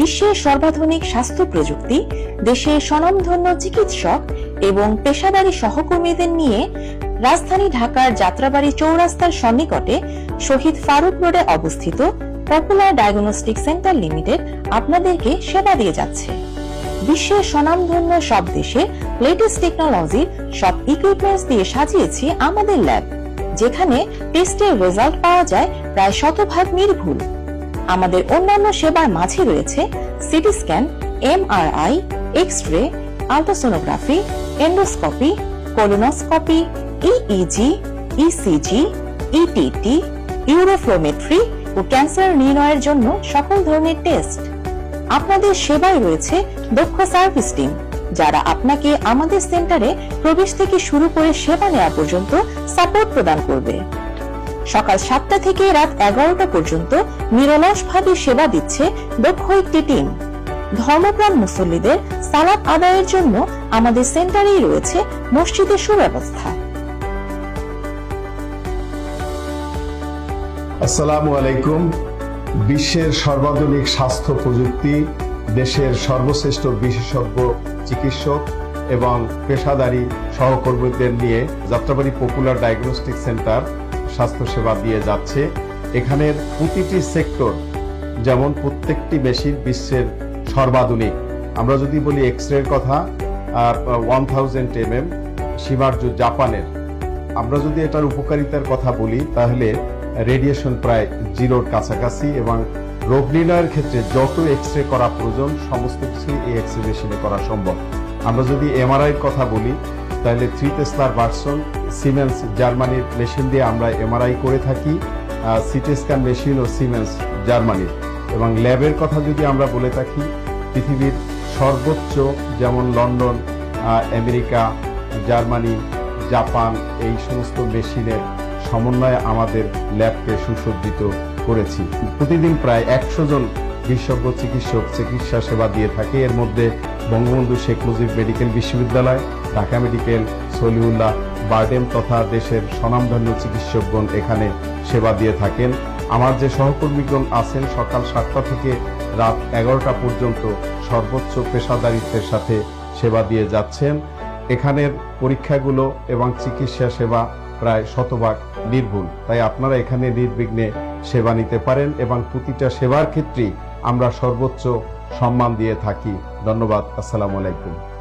বিশ্বের সর্বাধুনিক স্বাস্থ্য প্রযুক্তি, দেশের স্বনামধন্য চিকিৎসক এবং পেশাদারী সহকর্মীদের নিয়ে রাজধানী ঢাকার যাত্রাবাড়ি চৌরাস্তার সন্নিকটে শহীদ ফারুক রোডে অবস্থিত পপুলার ডায়াগনস্টিক সেন্টার লিমিটেড আপনাদেরকে সেবা দিয়ে যাচ্ছে। বিশ্বের স্বনামধন্য সব দেশে লেটেস্ট টেকনোলজির সব ইকুইপমেন্টস দিয়ে সাজিয়েছি আমাদের ল্যাব যেখানে টেস্টের রেজাল্ট পাওয়া যায় প্রায় শতভাগ নির্ভুল। আমাদের অন্যান্য সেবার মাঝে রয়েছে CT scan, MRI X ray ultrasonography, endoscopy, colonoscopy, EEG, ECG, ETT, uroflowmetry ও ক্যান্সার নির্ণয়ের জন্য সকল ধরনের টেস্ট। আপনাদের সেবায় রয়েছে দক্ষ সার্ভিস টিম, যারা আপনাকে আমাদের সেন্টারে প্রবেশ থেকে শুরু করে সেবা নেওয়া পর্যন্ত সাপোর্ট প্রদান করবে। সকাল সাতটা থেকে রাত এগারোটা পর্যন্ত নিরলসভাবে সেবা দিচ্ছে দক্ষ একটি টিম। ধর্মপ্রাণ মুসল্লিদের সালাত আদায়ের জন্য আমাদের সেন্টারেই রয়েছে মসজিদের সুব্যবস্থা। আসসালামু আলাইকুম। বিশ্বের সর্বাধুনিক স্বাস্থ্য প্রযুক্তি, দেশের সর্বশ্রেষ্ঠ বিশেষজ্ঞ চিকিৎসক এবং পেশাদারী সহকর্মীদের নিয়ে যাত্রাবাড়ি পপুলার ডায়াগনস্টিক সেন্টার স্বাস্থ্যসেবা দিয়ে যাচ্ছে। এখানের প্রতিটি সেক্টর, যেমন প্রত্যেকটি মেশিন বিশ্বের সর্বাধুনিক। আমরা যদি বলি এক্স রের কথা ওয়ান থাউজেন্ড এম এম সীমার্য জাপানের আমরা যদি এটার উপকারিতার কথা বলি, তাহলে রেডিয়েশন প্রায় জিরোর কাছাকাছি এবং রোগ নির্ণয়ের ক্ষেত্রে যত এক্স রে করা প্রয়োজন, সমস্ত কিছু এই এক্স রে মেশিনে করা সম্ভব। আমরা যদি এমআরআই কথা বলি, তাহলে থ্রি টেসলার ভার্সন সিমেন্স জার্মানির মেশিন দিয়ে আমরা এমআরআই করে থাকি সিটি স্ক্যান মেশিন ও সিমেন্স জার্মানির এবং ল্যাবের কথা যদি আমরা বলে থাকি, পৃথিবীর সর্বোচ্চ যেমন লন্ডন আমেরিকা, জার্মানি, জাপান, এই সমস্ত মেশিনের সমন্বয়ে আমাদের ল্যাবকে সুসজ্জিত করেছি। প্রতিদিন প্রায় একশো জন বিশেষজ্ঞ চিকিৎসক চিকিৎসা সেবা দিয়ে থাকে। এর মধ্যে বঙ্গবন্ধু শেখ মুজিব মেডিকেল বিশ্ববিদ্যালয়, ঢাকা মেডিকেল, সলিউল্লাহ বারডেম তথা দেশের স্বনামধন্য চিকিৎসকগণ এখানে সেবা দিয়ে থাকেন। আমার যে সহকর্মীগণ আছেন, সকাল সাতটা থেকে রাত এগারোটা পর্যন্ত সর্বোচ্চ পেশাদারিত্বের সাথে সেবা দিয়ে যাচ্ছেন। এখানের পরীক্ষাগুলো এবং চিকিৎসা সেবা প্রায় শতভাগ নির্ভুল। তাই আপনারা এখানে নির্বিঘ্নে সেবা নিতে পারেন এবং প্রতিটা সেবার ক্ষেত্রেই আমরা সর্বোচ্চ সম্মান দিয়ে থাকি। ধন্যবাদ। আসসালামু আলাইকুম।